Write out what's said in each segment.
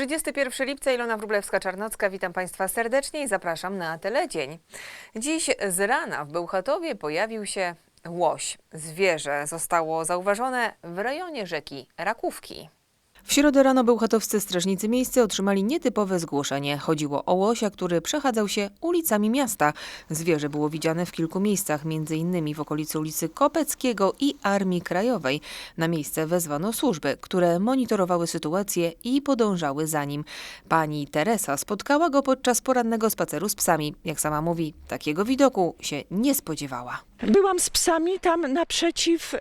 31 lipca, Ilona Wróblewska-Czarnocka, witam Państwa serdecznie i zapraszam na Teledzień. Dziś z rana w Bełchatowie pojawił się łoś. Zwierzę zostało zauważone w rejonie rzeki Rakówki. W środę rano bełchatowscy strażnicy miejscy otrzymali nietypowe zgłoszenie. Chodziło o łosia, który przechadzał się ulicami miasta. Zwierzę było widziane w kilku miejscach, m.in. w okolicy ulicy Kopeckiego i Armii Krajowej. Na miejsce wezwano służby, które monitorowały sytuację i podążały za nim. Pani Teresa spotkała go podczas porannego spaceru z psami. Jak sama mówi, takiego widoku się nie spodziewała. Byłam z psami tam naprzeciw, e,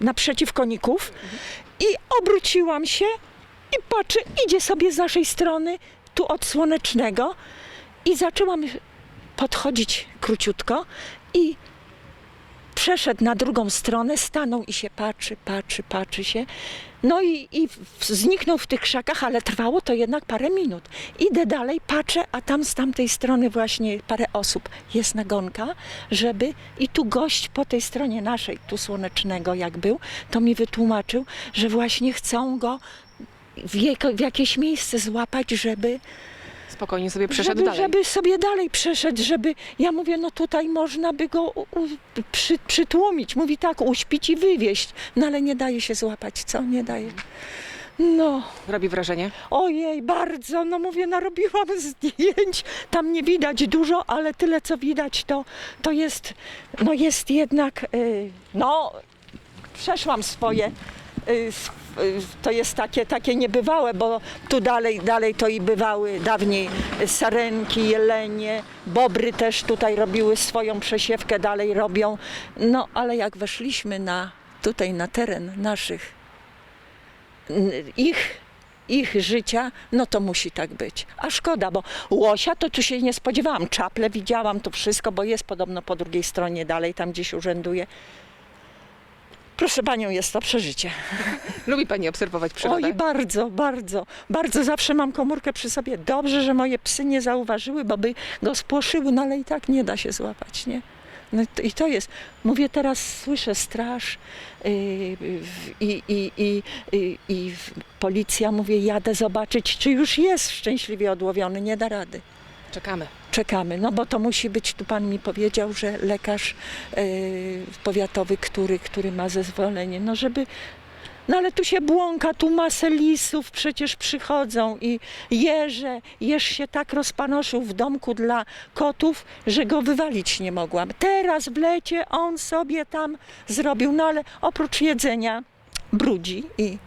naprzeciw koników i obróciłam się i patrzę, idzie sobie z naszej strony, tu od słonecznego i zaczęłam podchodzić króciutko i przeszedł na drugą stronę, stanął i się patrzy, patrzy, patrzy się. No i, i zniknął w tych krzakach, ale trwało to jednak parę minut. Idę dalej, patrzę, a tam z tamtej strony właśnie parę osób jest nagonka, żeby i tu gość po tej stronie naszej, tu słonecznego jak był, to mi wytłumaczył, że właśnie chcą go w, w jakieś miejsce złapać, żeby Spokojnie sobie przeszedł żeby, dalej. żeby sobie dalej przeszedł, żeby, ja mówię, no tutaj można by go u, u, przy, przytłumić, mówi tak, uśpić i wywieźć, no ale nie daje się złapać, co, nie daje. No, Robi wrażenie. ojej, bardzo, no mówię, narobiłam zdjęć, tam nie widać dużo, ale tyle, co widać, to, to jest, no jest jednak, y, no, przeszłam swoje, y, sw- y, to jest takie, takie niebywałe, bo tu dalej, dalej to i bywały dawniej sarenki, jelenie, bobry też tutaj robiły swoją przesiewkę, dalej robią. No, ale jak weszliśmy na, tutaj na teren naszych, ich, ich życia, no to musi tak być. A szkoda, bo łosia to tu się nie spodziewałam. Czaple widziałam, to wszystko, bo jest podobno po drugiej stronie dalej, tam gdzieś urzęduje. Proszę panią, jest to przeżycie. Lubi pani obserwować przyrodę. Oj, bardzo, bardzo, bardzo. Zawsze mam komórkę przy sobie. Dobrze, że moje psy nie zauważyły, bo by go spłoszyły, no ale i tak nie da się złapać, nie? No i to- i jest. Mówię, teraz słyszę straż w- i, i, i, i, i w- policja, mówię, jadę zobaczyć, czy już jest szczęśliwie odłowiony. Nie da rady. Czekamy. Czekamy, no bo to musi być, tu pan mi powiedział, że lekarz yy, powiatowy, który, który ma zezwolenie, no żeby, no ale tu się błąka, tu masę lisów przecież przychodzą i jeże, jeż się tak rozpanoszył w domku dla kotów, że go wywalić nie mogłam. Teraz w lecie on sobie tam zrobił, no ale oprócz jedzenia brudzi i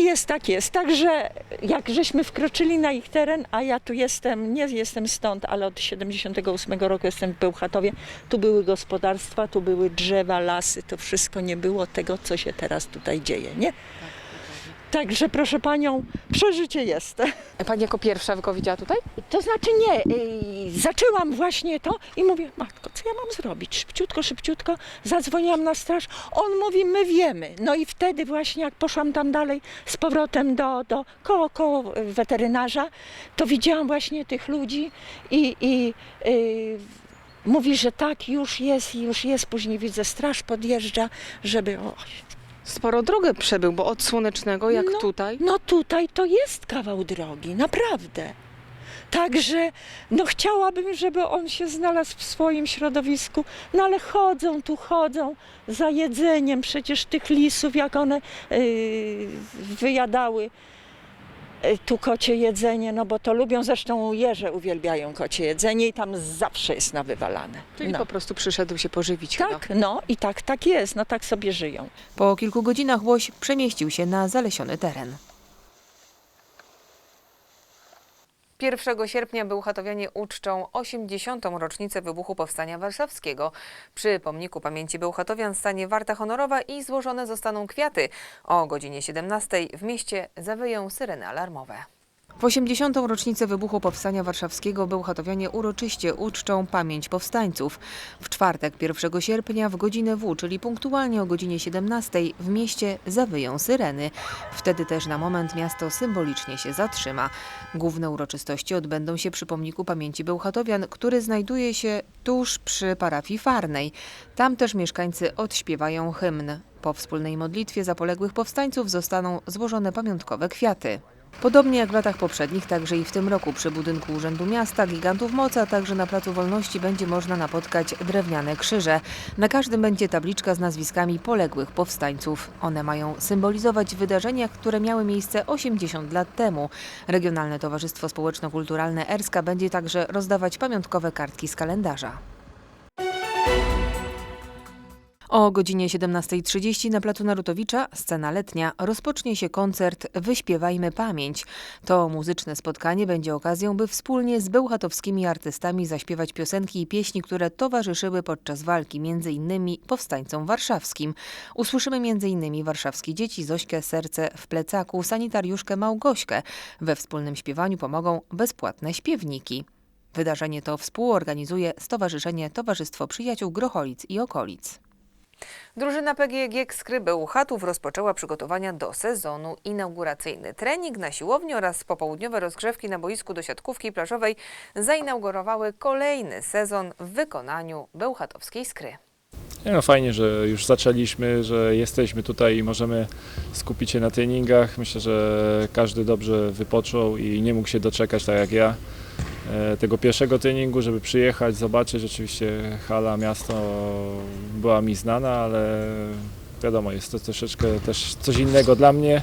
i jest tak jest. Także jak żeśmy wkroczyli na ich teren, a ja tu jestem, nie jestem stąd, ale od 78 roku jestem w Bełchatowie, tu były gospodarstwa, tu były drzewa, lasy, to wszystko nie było tego, co się teraz tutaj dzieje, nie? Także proszę panią, przeżycie jest. Pani jako pierwsza go widziała tutaj? To znaczy nie, y, zaczęłam właśnie to i mówię, matko, co ja mam zrobić? Szybciutko, szybciutko, zadzwoniłam na straż, on mówi, my wiemy. No i wtedy właśnie jak poszłam tam dalej z powrotem do, do koło, koło weterynarza, to widziałam właśnie tych ludzi i, i y, mówi, że tak, już jest, już jest. Później widzę, straż podjeżdża, żeby... O, Sporo drogę przebył, bo od Słonecznego, jak No. tutaj, No tutaj to jest kawał drogi, naprawdę. Także no chciałabym, żeby on się znalazł w swoim środowisku, no ale chodzą tu, chodzą za jedzeniem przecież tych lisów, jak one yy, wyjadały tu kocie jedzenie, no bo to lubią, zresztą jeże uwielbiają kocie jedzenie i tam zawsze jest nawywalane. czyli No. po prostu przyszedł się pożywić chyba. Tak, no i tak, tak jest, no tak sobie żyją. Po kilku godzinach łoś przemieścił się na zalesiony teren. 1 sierpnia Bełchatowianie uczczą 80. rocznicę wybuchu Powstania Warszawskiego. Przy pomniku pamięci Bełchatowian stanie warta honorowa i złożone zostaną kwiaty. O godzinie 17 w mieście zawyją syreny alarmowe. W 80. rocznicę wybuchu Powstania Warszawskiego Bełchatowianie uroczyście uczczą pamięć powstańców. W czwartek 1 sierpnia w godzinę W, czyli punktualnie o godzinie 17 w mieście zawyją syreny. Wtedy też na moment miasto symbolicznie się zatrzyma. Główne uroczystości odbędą się przy pomniku pamięci Bełchatowian, który znajduje się tuż przy parafii Farnej. Tam też mieszkańcy odśpiewają hymn. Po wspólnej modlitwie za poległych powstańców zostaną złożone pamiątkowe kwiaty. Podobnie jak w latach poprzednich, także i w tym roku przy budynku Urzędu Miasta, Gigantów Mocy, a także na Placu Wolności będzie można napotkać drewniane krzyże. Na każdym będzie tabliczka z nazwiskami poległych powstańców. One mają symbolizować wydarzenia, które miały miejsce 80 lat temu. Regionalne Towarzystwo Społeczno-Kulturalne Erska będzie także rozdawać pamiątkowe kartki z kalendarza. O godzinie 17.30 na Placu Narutowicza, scena letnia, rozpocznie się koncert Wyśpiewajmy Pamięć. To muzyczne spotkanie będzie okazją, by wspólnie z bełchatowskimi artystami zaśpiewać piosenki i pieśni, które towarzyszyły podczas walki między innymi powstańcom warszawskim. Usłyszymy między innymi warszawskie dzieci, Zośkę, Serce w plecaku, sanitariuszkę Małgośkę. We wspólnym śpiewaniu pomogą bezpłatne śpiewniki. Wydarzenie to współorganizuje Stowarzyszenie Towarzystwo Przyjaciół Grocholic i Okolic. Drużyna PGG Skry Bełchatów rozpoczęła przygotowania do sezonu. Inauguracyjny trening na siłowni oraz popołudniowe rozgrzewki na boisku do siatkówki plażowej zainaugurowały kolejny sezon w wykonaniu bełchatowskiej Skry. No, fajnie, że już zaczęliśmy, że jesteśmy tutaj i możemy skupić się na treningach. Myślę, że każdy dobrze wypoczął i nie mógł się doczekać, tak jak ja, tego pierwszego treningu, żeby przyjechać, zobaczyć. Oczywiście hala, miasto była mi znana, ale wiadomo, jest to troszeczkę też coś innego dla mnie.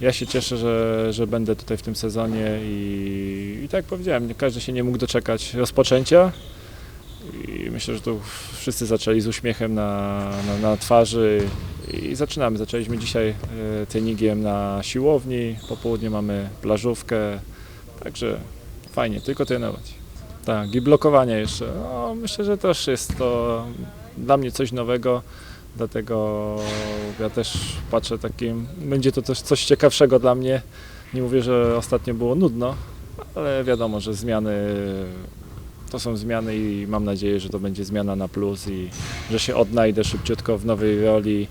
Ja się cieszę, że, że będę tutaj w tym sezonie i, i tak jak powiedziałem, każdy się nie mógł doczekać rozpoczęcia. I myślę, że tu wszyscy zaczęli z uśmiechem na, na, na twarzy i zaczynamy. Zaczęliśmy dzisiaj e, treningiem na siłowni, po południu mamy plażówkę, także fajnie, tylko trenować. Tak, i blokowanie jeszcze. No, myślę, że też jest to dla mnie coś nowego, dlatego ja też patrzę takim, będzie to też coś ciekawszego dla mnie. Nie mówię, że ostatnio było nudno, ale wiadomo, że zmiany to są zmiany i mam nadzieję, że to będzie zmiana na plus i że się odnajdę szybciutko w nowej roli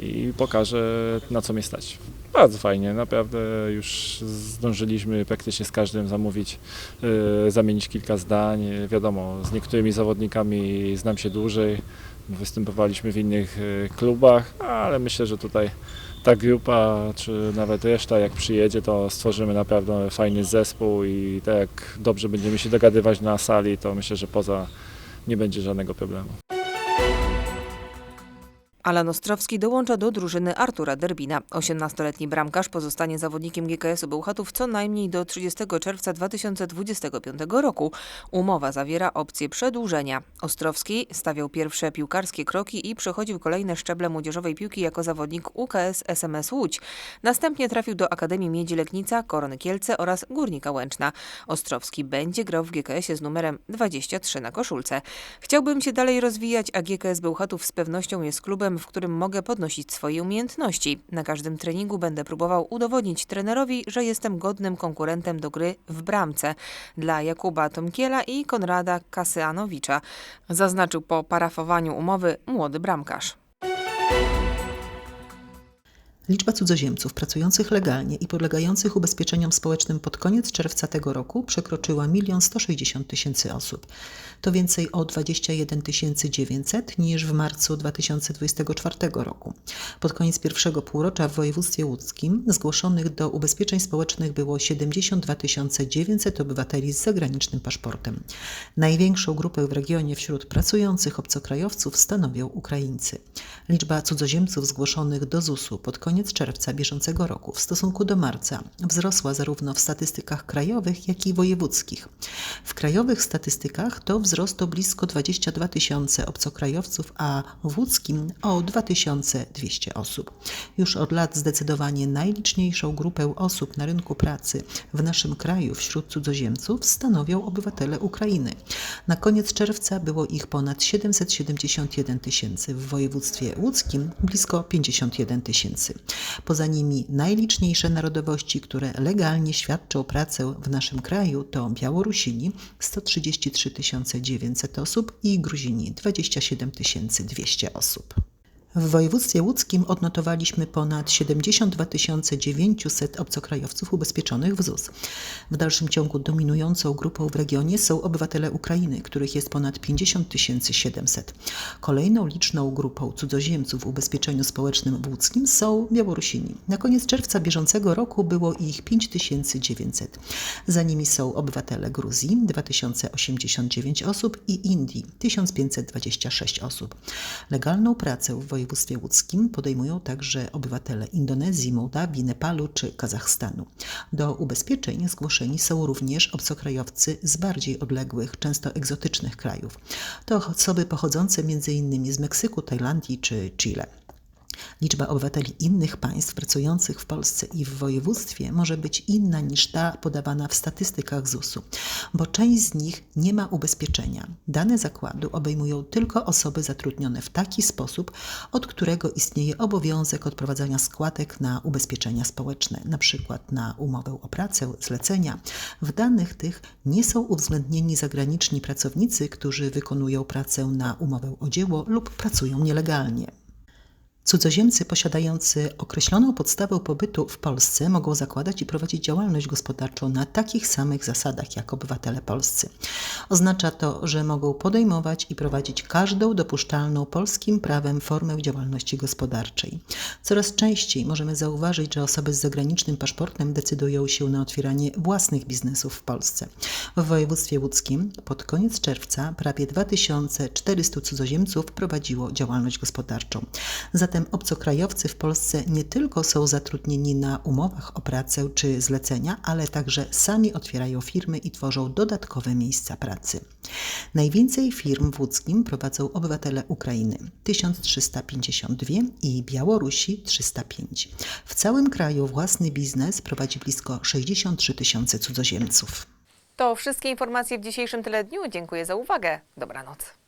i pokażę na co mnie stać. Bardzo fajnie, naprawdę już zdążyliśmy praktycznie z każdym zamówić, yy, zamienić kilka zdań. Wiadomo, z niektórymi zawodnikami znam się dłużej, występowaliśmy w innych yy, klubach, ale myślę, że tutaj ta grupa, czy nawet reszta, jak przyjedzie, to stworzymy naprawdę fajny zespół i tak jak dobrze będziemy się dogadywać na sali, to myślę, że poza nie będzie żadnego problemu. Alan Ostrowski dołącza do drużyny Artura Derbina. 18-letni bramkarz pozostanie zawodnikiem GKS-u Bełchatów co najmniej do 30 czerwca 2025 roku. Umowa zawiera opcję przedłużenia. Ostrowski stawiał pierwsze piłkarskie kroki i przechodził kolejne szczeble młodzieżowej piłki jako zawodnik UKS SMS Łódź. Następnie trafił do Akademii Miedzi Legnica, Korony Kielce oraz Górnika Łęczna. Ostrowski będzie grał w GKS-ie z numerem 23 na koszulce. Chciałbym się dalej rozwijać, a GKS Bełchatów z pewnością jest klubem, w którym mogę podnosić swoje umiejętności. Na każdym treningu będę próbował udowodnić trenerowi, że jestem godnym konkurentem do gry w bramce. Dla Jakuba Tomkiela i Konrada Kasyanowicza, zaznaczył po parafowaniu umowy młody bramkarz. Liczba cudzoziemców pracujących legalnie i podlegających ubezpieczeniom społecznym pod koniec czerwca tego roku przekroczyła 1 160 tysięcy osób. To więcej o 21 900 niż w marcu 2024 roku. Pod koniec pierwszego półrocza w województwie łódzkim zgłoszonych do ubezpieczeń społecznych było 72 900 obywateli z zagranicznym paszportem. Największą grupę w regionie wśród pracujących obcokrajowców stanowią Ukraińcy. Liczba cudzoziemców zgłoszonych do ZUS-u pod koniec czerwca bieżącego roku w stosunku do marca wzrosła zarówno w statystykach krajowych, jak i wojewódzkich. W krajowych statystykach to wzrost o blisko 22 tysiące obcokrajowców, a w łódzkim o 2200 osób. Już od lat zdecydowanie najliczniejszą grupę osób na rynku pracy w naszym kraju wśród cudzoziemców stanowią obywatele Ukrainy. Na koniec czerwca było ich ponad 771 tysięcy, w województwie łódzkim blisko 51 tysięcy. Poza nimi najliczniejsze narodowości, które legalnie świadczą pracę w naszym kraju to Białorusini 133 900 osób i Gruzini 27 200 osób. W województwie łódzkim odnotowaliśmy ponad 72 900 obcokrajowców ubezpieczonych w ZUS. W dalszym ciągu dominującą grupą w regionie są obywatele Ukrainy, których jest ponad 50 700. Kolejną liczną grupą cudzoziemców w ubezpieczeniu społecznym w łódzkim są Białorusini. Na koniec czerwca bieżącego roku było ich 5900. Za nimi są obywatele Gruzji 2089 osób i Indii 1526 osób. Legalną pracę w województwie łódzkim podejmują także obywatele Indonezji, Mołdawii, Nepalu czy Kazachstanu. Do ubezpieczeń zgłoszeni są również obcokrajowcy z bardziej odległych, często egzotycznych krajów. To osoby pochodzące m.in. z Meksyku, Tajlandii czy Chile. Liczba obywateli innych państw pracujących w Polsce i w województwie może być inna niż ta podawana w statystykach ZUS-u, bo część z nich nie ma ubezpieczenia. Dane zakładu obejmują tylko osoby zatrudnione w taki sposób, od którego istnieje obowiązek odprowadzania składek na ubezpieczenia społeczne, np. na umowę o pracę, zlecenia. W danych tych nie są uwzględnieni zagraniczni pracownicy, którzy wykonują pracę na umowę o dzieło lub pracują nielegalnie. Cudzoziemcy posiadający określoną podstawę pobytu w Polsce mogą zakładać i prowadzić działalność gospodarczą na takich samych zasadach jak obywatele polscy. Oznacza to, że mogą podejmować i prowadzić każdą dopuszczalną polskim prawem formę działalności gospodarczej. Coraz częściej możemy zauważyć, że osoby z zagranicznym paszportem decydują się na otwieranie własnych biznesów w Polsce. W województwie łódzkim pod koniec czerwca prawie 2400 cudzoziemców prowadziło działalność gospodarczą. Zatem obcokrajowcy w Polsce nie tylko są zatrudnieni na umowach o pracę czy zlecenia, ale także sami otwierają firmy i tworzą dodatkowe miejsca pracy. Najwięcej firm w łódzkim prowadzą obywatele Ukrainy 1352 i Białorusi 305. W całym kraju własny biznes prowadzi blisko 63 tysiące cudzoziemców. To wszystkie informacje w dzisiejszym Teledniu. Dziękuję za uwagę. Dobranoc.